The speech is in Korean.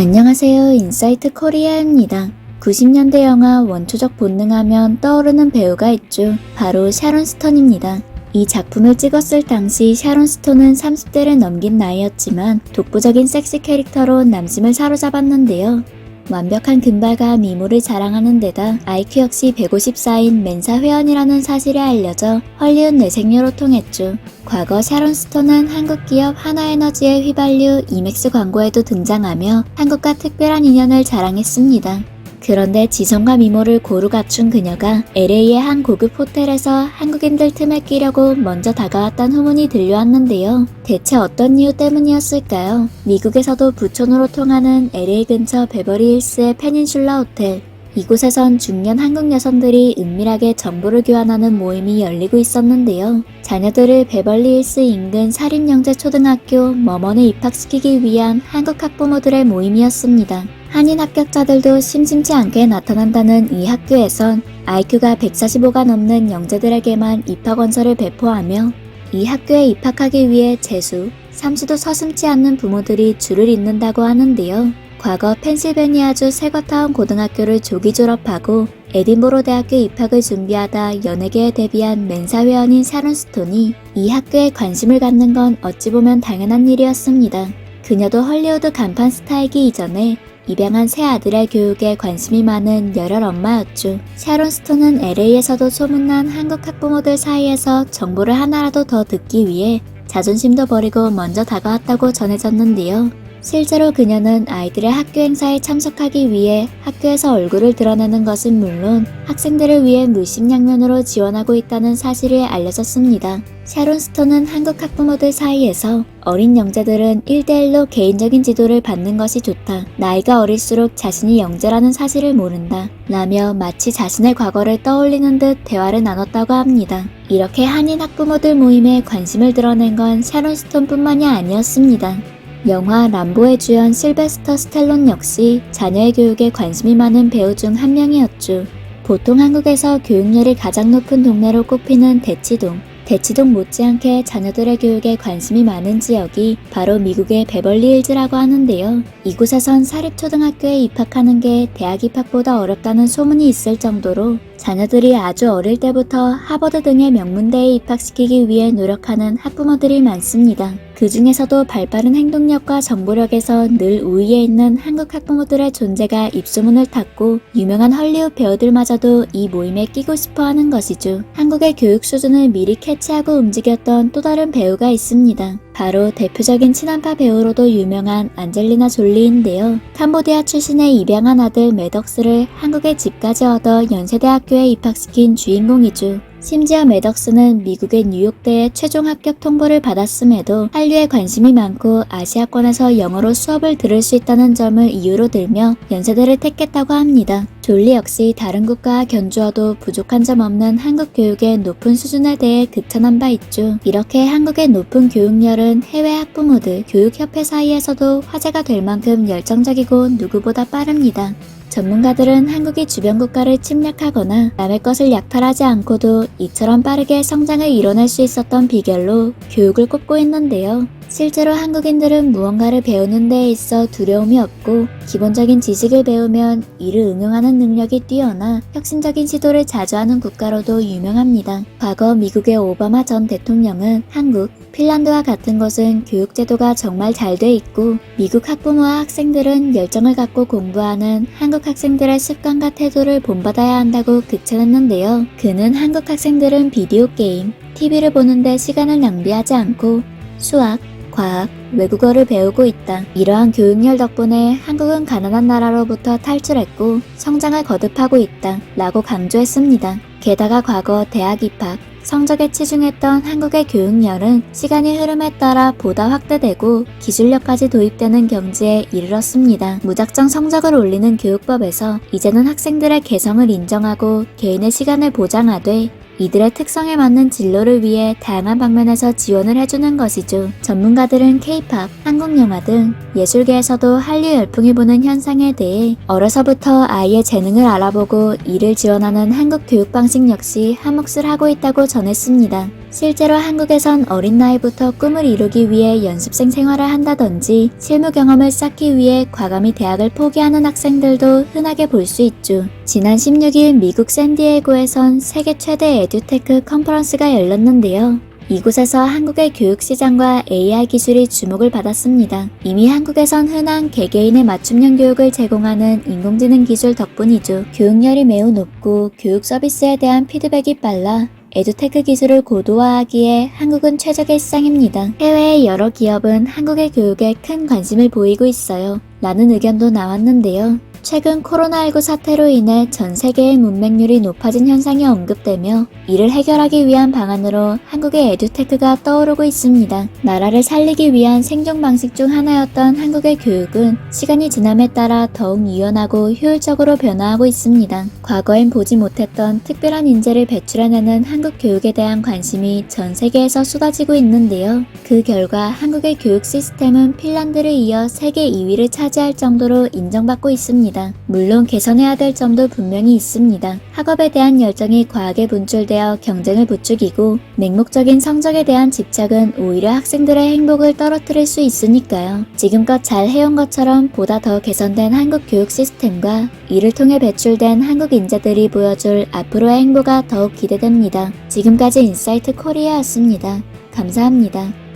안녕하세요. 인사이트 코리아입니다. 90년대 영화 원초적 본능하면 떠오르는 배우가 있죠. 바로 샤론 스톤입니다. 이 작품을 찍었을 당시 샤론 스톤은 30대를 넘긴 나이였지만 독보적인 섹시 캐릭터로 남심을 사로잡았는데요. 완벽한 금발과 미모를 자랑하는 데다 IQ 역시 154인 멘사 회원이라는 사실이 알려져 헐리우드 내생녀로 통했죠. 과거 샤론 스톤은 한국 기업 하나에너지의 휘발유 이맥스 광고에도 등장하며 한국과 특별한 인연을 자랑했습니다. 그런데 지성과 미모를 고루 갖춘 그녀가 LA의 한 고급 호텔에서 한국인들 틈에 끼려고 먼저 다가왔다는 후문이 들려왔는데요. 대체 어떤 이유 때문이었을까요? 미국에서도 부촌으로 통하는 LA 근처 베버리힐스의 페닌슐라 호텔. 이곳에선 중년 한국 여성들이 은밀하게 정보를 교환하는 모임이 열리고 있었는데요. 자녀들을 베벌리힐스 인근 사립영재초등학교 머먼에 입학시키기 위한 한국 학부모들의 모임이었습니다. 한인 합격자들도 심심치 않게 나타난다는 이 학교에선 IQ가 145가 넘는 영재들에게만 입학 원서를 배포하며 이 학교에 입학하기 위해 재수, 삼수도 서슴지 않는 부모들이 줄을 잇는다고 하는데요. 과거 펜실베니아주 세거타운 고등학교를 조기 졸업하고 에딘보로 대학교 입학을 준비하다 연예계에 데뷔한 멘사 회원인 샤론 스톤이 이 학교에 관심을 갖는 건 어찌 보면 당연한 일이었습니다. 그녀도 헐리우드 간판 스타이기 이전에 입양한 새 아들의 교육에 관심이 많은 열혈 엄마였죠. 샤론 스톤은 LA에서도 소문난 한국 학부모들 사이에서 정보를 하나라도 더 듣기 위해 자존심도 버리고 먼저 다가왔다고 전해졌는데요. 실제로 그녀는 아이들의 학교 행사에 참석하기 위해 학교에서 얼굴을 드러내는 것은 물론 학생들을 위해 물심양면으로 지원하고 있다는 사실이 알려졌습니다. 샤론 스톤은 한국 학부모들 사이에서 어린 영재들은 1대1로 개인적인 지도를 받는 것이 좋다. 나이가 어릴수록 자신이 영재라는 사실을 모른다. 라며 마치 자신의 과거를 떠올리는 듯 대화를 나눴다고 합니다. 이렇게 한인 학부모들 모임에 관심을 드러낸 건 샤론 스톤뿐만이 아니었습니다. 영화 람보의 주연 실베스터 스텔론 역시 자녀의 교육에 관심이 많은 배우 중 한 명이었죠. 보통 한국에서 교육열이 가장 높은 동네로 꼽히는 대치동. 대치동 못지않게 자녀들의 교육에 관심이 많은 지역이 바로 미국의 베벌리 힐즈라고 하는데요. 이곳에선 사립초등학교에 입학하는 게 대학 입학보다 어렵다는 소문이 있을 정도로 자녀들이 아주 어릴 때부터 하버드 등의 명문대에 입학시키기 위해 노력하는 학부모들이 많습니다. 그 중에서도 발빠른 행동력과 정보력에서 늘 우위에 있는 한국 학부모들의 존재가 입소문을 탔고 유명한 헐리우드 배우들마저도 이 모임에 끼고 싶어 하는 것이죠. 한국의 교육 수준을 미리 캐치하고 움직였던 또 다른 배우가 있습니다. 바로 대표적인 친한파 배우로도 유명한 안젤리나 졸리인데요. 캄보디아 출신의 입양한 아들 매덕스를 한국의 집까지 얻어 연세대학교에 입학시킨 주인공이죠. 심지어 매덕스는 미국의 뉴욕대에 최종 합격 통보를 받았음에도 한류에 관심이 많고 아시아권에서 영어로 수업을 들을 수 있다는 점을 이유로 들며 연세대를 택했다고 합니다. 졸리 역시 다른 국가와 견주어도 부족한 점 없는 한국 교육의 높은 수준에 대해 극찬한 바 있죠. 이렇게 한국의 높은 교육열은 해외 학부모들, 교육협회 사이에서도 화제가 될 만큼 열정적이고 누구보다 빠릅니다. 전문가들은 한국이 주변 국가를 침략하거나 남의 것을 약탈하지 않고도 이처럼 빠르게 성장을 이뤄낼 수 있었던 비결로 교육을 꼽고 있는데요. 실제로 한국인들은 무언가를 배우는 데에 있어 두려움이 없고 기본적인 지식을 배우면 이를 응용하는 능력이 뛰어나 혁신적인 시도를 자주 하는 국가로도 유명합니다. 과거 미국의 오바마 전 대통령은 한국, 핀란드와 같은 곳은 교육 제도가 정말 잘 돼 있고 미국 학부모와 학생들은 열정을 갖고 공부하는 한국 학생들의 습관과 태도를 본받아야 한다고 극찬했는데요. 그는 한국 학생들은 비디오 게임, TV를 보는데 시간을 낭비하지 않고 수학, 과학, 외국어를 배우고 있다. 이러한 교육열 덕분에 한국은 가난한 나라로부터 탈출했고 성장을 거듭하고 있다. 라고 강조했습니다. 게다가 과거 대학 입학, 성적에 치중했던 한국의 교육열은 시간의 흐름에 따라 보다 확대되고 기술력까지 도입되는 경지에 이르렀습니다. 무작정 성적을 올리는 교육법에서 이제는 학생들의 개성을 인정하고 개인의 시간을 보장하되 이들의 특성에 맞는 진로를 위해 다양한 방면에서 지원을 해주는 것이죠. 전문가들은 케이팝, 한국 영화 등 예술계에서도 한류 열풍이 부는 현상에 대해 어려서부터 아이의 재능을 알아보고 이를 지원하는 한국 교육 방식 역시 한몫을 하고 있다고 전했습니다. 실제로 한국에선 어린 나이부터 꿈을 이루기 위해 연습생 생활을 한다든지 실무 경험을 쌓기 위해 과감히 대학을 포기하는 학생들도 흔하게 볼 수 있죠. 지난 16일 미국 샌디에고에선 세계 최대 에듀테크 컨퍼런스가 열렸는데요. 이곳에서 한국의 교육 시장과 AI 기술이 주목을 받았습니다. 이미 한국에선 흔한 개개인의 맞춤형 교육을 제공하는 인공지능 기술 덕분이죠. 교육열이 매우 높고 교육 서비스에 대한 피드백이 빨라 에듀테크 기술을 고도화하기에 한국은 최적의 시장입니다. 해외의 여러 기업은 한국의 교육에 큰 관심을 보이고 있어요. 라는 의견도 나왔는데요. 최근 코로나19 사태로 인해 전 세계의 문맹률이 높아진 현상이 언급되며 이를 해결하기 위한 방안으로 한국의 에듀테크가 떠오르고 있습니다. 나라를 살리기 위한 생존 방식 중 하나였던 한국의 교육은 시간이 지남에 따라 더욱 유연하고 효율적으로 변화하고 있습니다. 과거엔 보지 못했던 특별한 인재를 배출해내는 한국 교육에 대한 관심이 전 세계에서 쏟아지고 있는데요. 그 결과 한국의 교육 시스템은 핀란드를 이어 세계 2위를 차지할 정도로 인정받고 있습니다. 물론 개선해야 될 점도 분명히 있습니다. 학업에 대한 열정이 과하게 분출되어 경쟁을 부추기고 맹목적인 성적에 대한 집착은 오히려 학생들의 행복을 떨어뜨릴 수 있으니까요. 지금껏 잘 해온 것처럼 보다 더 개선된 한국 교육 시스템과 이를 통해 배출된 한국 인재들이 보여줄 앞으로의 행보가 더욱 기대됩니다. 지금까지 인사이트 코리아였습니다. 감사합니다.